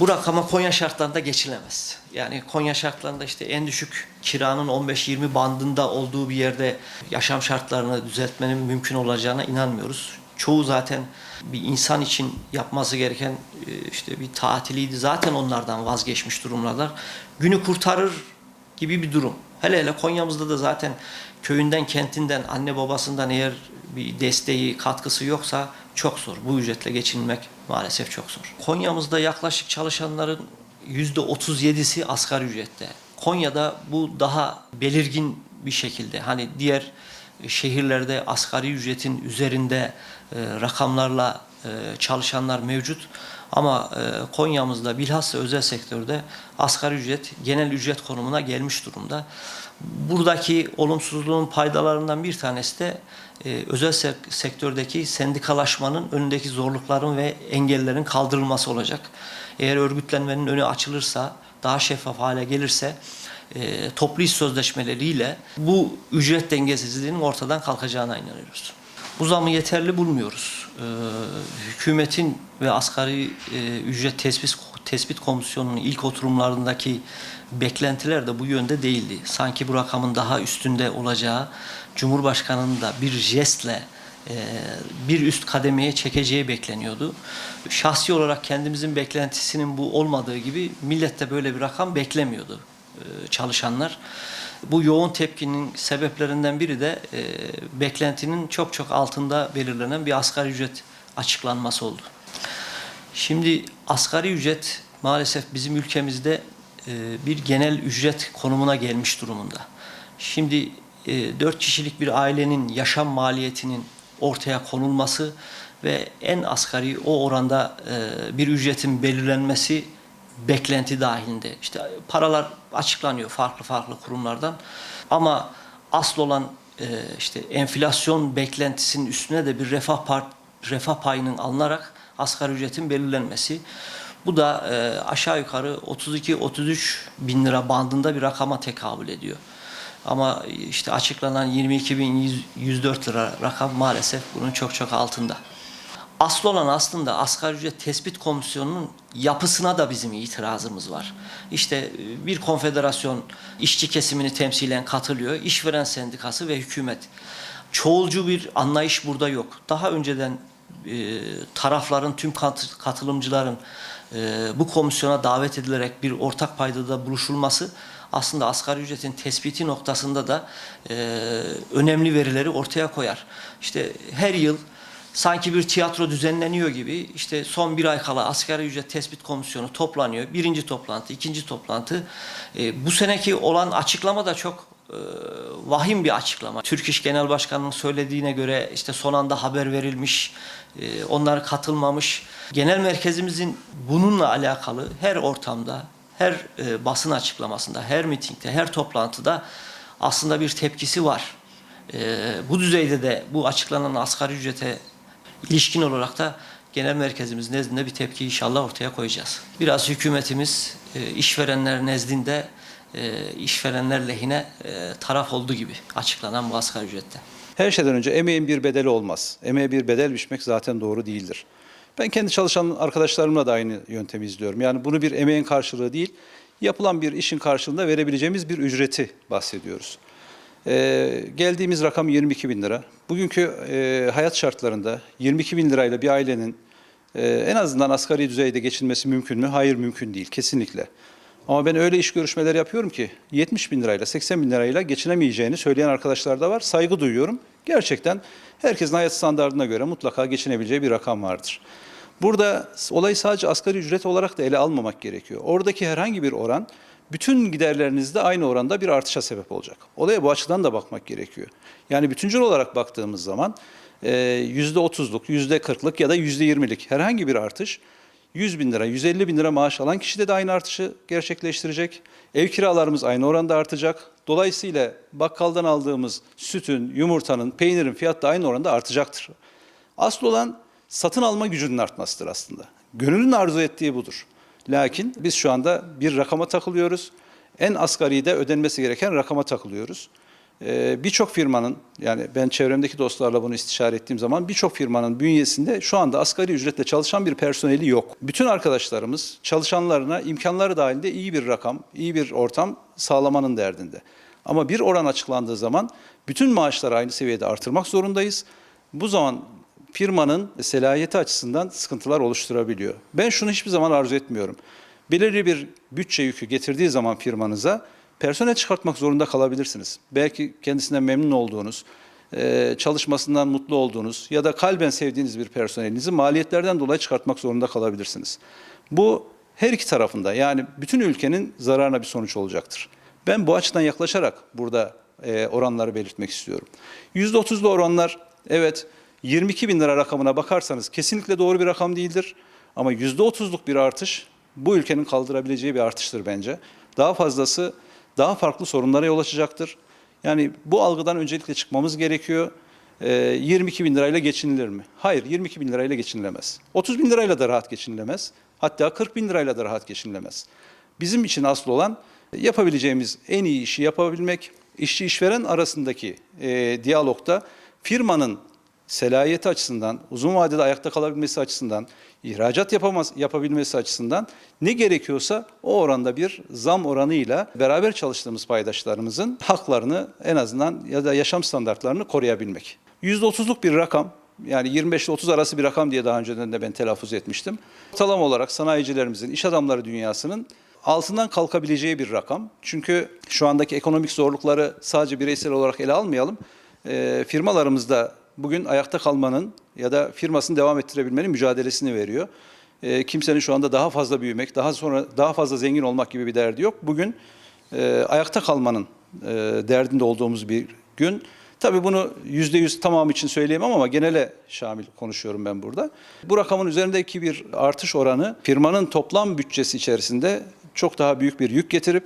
Bu rakama Konya şartlarında geçilemez. Yani Konya şartlarında işte en düşük kiranın 15-20 bandında olduğu bir yerde yaşam şartlarını düzeltmenin mümkün olacağına inanmıyoruz. Çoğu zaten bir insan için yapması gereken e, işte bir tatiliydi. Zaten onlardan vazgeçmiş durumdalar. Günü kurtarır gibi bir durum. Hele hele Konya'mızda da zaten köyünden, kentinden, anne babasından eğer bir desteği, katkısı yoksa çok zor. Bu ücretle geçinmek maalesef çok zor. Konya'mızda yaklaşık çalışanların %37'si asgari ücrette. Konya'da bu daha belirgin bir şekilde hani diğer şehirlerde asgari ücretin üzerinde e, rakamlarla çalışanlar mevcut. Ama e, Konya'mızda bilhassa özel sektörde asgari ücret genel ücret konumuna gelmiş durumda. Buradaki olumsuzluğun paydalarından bir tanesi de e, özel sek- sektördeki sendikalaşmanın önündeki zorlukların ve engellerin kaldırılması olacak. Eğer örgütlenmenin önü açılırsa, daha şeffaf hale gelirse e, toplu iş sözleşmeleriyle bu ücret dengesizliğinin ortadan kalkacağına inanıyoruz. Bu zamı yeterli bulmuyoruz. Ee, hükümetin ve asgari e, ücret tespit tespit komisyonunun ilk oturumlarındaki beklentiler de bu yönde değildi. Sanki bu rakamın daha üstünde olacağı, Cumhurbaşkanı'nın da bir jestle e, bir üst kademeye çekeceği bekleniyordu. Şahsi olarak kendimizin beklentisinin bu olmadığı gibi millet de böyle bir rakam beklemiyordu e, çalışanlar. Bu yoğun tepkinin sebeplerinden biri de e, beklentinin çok çok altında belirlenen bir asgari ücret açıklanması oldu. Şimdi asgari ücret maalesef bizim ülkemizde e, bir genel ücret konumuna gelmiş durumunda. Şimdi e, dört kişilik bir ailenin yaşam maliyetinin ortaya konulması ve en asgari o oranda e, bir ücretin belirlenmesi beklenti dahilinde. İşte paralar açıklanıyor farklı farklı kurumlardan ama asıl olan e, işte enflasyon beklentisinin üstüne de bir refah par refah payının alınarak asgari ücretin belirlenmesi. Bu da e, aşağı yukarı 32-33 bin lira bandında bir rakama tekabül ediyor. Ama işte açıklanan 22.104 lira rakam maalesef bunun çok çok altında. Asıl olan aslında asgari ücret tespit komisyonunun yapısına da bizim itirazımız var. İşte e, bir konfederasyon işçi kesimini temsilen katılıyor, işveren sendikası ve hükümet. Çoğulcu bir anlayış burada yok. Daha önceden e, tarafların, tüm kat- katılımcıların e, bu komisyona davet edilerek bir ortak paydada buluşulması aslında asgari ücretin tespiti noktasında da e, önemli verileri ortaya koyar. İşte her yıl sanki bir tiyatro düzenleniyor gibi işte son bir ay kala asgari ücret tespit komisyonu toplanıyor. Birinci toplantı, ikinci toplantı. E, bu seneki olan açıklama da çok e, vahim bir açıklama. Türk İş Genel Başkanı'nın söylediğine göre işte son anda haber verilmiş, e, onlar katılmamış. Genel merkezimizin bununla alakalı her ortamda, her e, basın açıklamasında, her mitingde, her toplantıda aslında bir tepkisi var. E, bu düzeyde de bu açıklanan asgari ücrete ilişkin olarak da genel merkezimiz nezdinde bir tepki inşallah ortaya koyacağız. Biraz hükümetimiz e, işverenler nezdinde e, işverenler lehine e, taraf olduğu gibi açıklanan bu asgari ücrette. Her şeyden önce emeğin bir bedeli olmaz. Emeğe bir bedel biçmek zaten doğru değildir. Ben kendi çalışan arkadaşlarımla da aynı yöntemi izliyorum. Yani bunu bir emeğin karşılığı değil, yapılan bir işin karşılığında verebileceğimiz bir ücreti bahsediyoruz. Ee, geldiğimiz rakam 22 bin lira. Bugünkü e, hayat şartlarında 22 bin lirayla bir ailenin e, en azından asgari düzeyde geçinmesi mümkün mü? Hayır mümkün değil, kesinlikle. Ama ben öyle iş görüşmeleri yapıyorum ki 70 bin lirayla 80 bin lirayla geçinemeyeceğini söyleyen arkadaşlar da var. Saygı duyuyorum. Gerçekten herkesin hayat standartına göre mutlaka geçinebileceği bir rakam vardır. Burada olayı sadece asgari ücret olarak da ele almamak gerekiyor. Oradaki herhangi bir oran bütün giderlerinizde aynı oranda bir artışa sebep olacak. Olaya bu açıdan da bakmak gerekiyor. Yani bütüncül olarak baktığımız zaman e, %30'luk, %40'lık ya da %20'lik herhangi bir artış 100 bin lira, 150 bin lira maaş alan kişi de, de aynı artışı gerçekleştirecek. Ev kiralarımız aynı oranda artacak. Dolayısıyla bakkaldan aldığımız sütün, yumurtanın, peynirin fiyatı da aynı oranda artacaktır. Asıl olan satın alma gücünün artmasıdır aslında. Gönülün arzu ettiği budur. Lakin biz şu anda bir rakama takılıyoruz. En asgari de ödenmesi gereken rakama takılıyoruz. Ee, birçok firmanın yani ben çevremdeki dostlarla bunu istişare ettiğim zaman birçok firmanın bünyesinde şu anda asgari ücretle çalışan bir personeli yok. Bütün arkadaşlarımız çalışanlarına imkanları dahilinde iyi bir rakam, iyi bir ortam sağlamanın derdinde. Ama bir oran açıklandığı zaman bütün maaşları aynı seviyede artırmak zorundayız. Bu zaman firmanın selahiyeti açısından sıkıntılar oluşturabiliyor. Ben şunu hiçbir zaman arzu etmiyorum. Belirli bir bütçe yükü getirdiği zaman firmanıza personel çıkartmak zorunda kalabilirsiniz. Belki kendisinden memnun olduğunuz, e, çalışmasından mutlu olduğunuz ya da kalben sevdiğiniz bir personelinizi maliyetlerden dolayı çıkartmak zorunda kalabilirsiniz. Bu her iki tarafında yani bütün ülkenin zararına bir sonuç olacaktır. Ben bu açıdan yaklaşarak burada e, oranları belirtmek istiyorum. %30'lu oranlar evet 22 bin lira rakamına bakarsanız kesinlikle doğru bir rakam değildir. Ama %30'luk bir artış bu ülkenin kaldırabileceği bir artıştır bence. Daha fazlası daha farklı sorunlara yol açacaktır. Yani bu algıdan öncelikle çıkmamız gerekiyor. Ee, 22 bin lirayla geçinilir mi? Hayır 22 bin lirayla geçinilemez. 30 bin lirayla da rahat geçinilemez. Hatta 40 bin lirayla da rahat geçinilemez. Bizim için asıl olan yapabileceğimiz en iyi işi yapabilmek, işçi işveren arasındaki e, diyalogda firmanın selahiyeti açısından, uzun vadede ayakta kalabilmesi açısından, ihracat yapamaz, yapabilmesi açısından ne gerekiyorsa o oranda bir zam oranıyla beraber çalıştığımız paydaşlarımızın haklarını en azından ya da yaşam standartlarını koruyabilmek. %30'luk bir rakam yani 25 ile 30 arası bir rakam diye daha önceden de ben telaffuz etmiştim. Ortalama olarak sanayicilerimizin, iş adamları dünyasının altından kalkabileceği bir rakam. Çünkü şu andaki ekonomik zorlukları sadece bireysel olarak ele almayalım. E, firmalarımızda bugün ayakta kalmanın ya da firmasını devam ettirebilmenin mücadelesini veriyor. E, kimsenin şu anda daha fazla büyümek, daha sonra daha fazla zengin olmak gibi bir derdi yok. Bugün e, ayakta kalmanın e, derdinde olduğumuz bir gün. Tabii bunu yüzde yüz tamamı için söyleyemem ama genele şamil konuşuyorum ben burada. Bu rakamın üzerindeki bir artış oranı firmanın toplam bütçesi içerisinde çok daha büyük bir yük getirip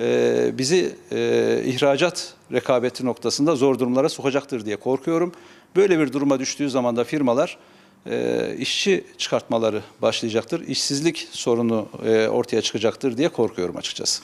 e, bizi e, ihracat rekabeti noktasında zor durumlara sokacaktır diye korkuyorum. Böyle bir duruma düştüğü zaman da firmalar e, işçi çıkartmaları başlayacaktır. İşsizlik sorunu e, ortaya çıkacaktır diye korkuyorum açıkçası.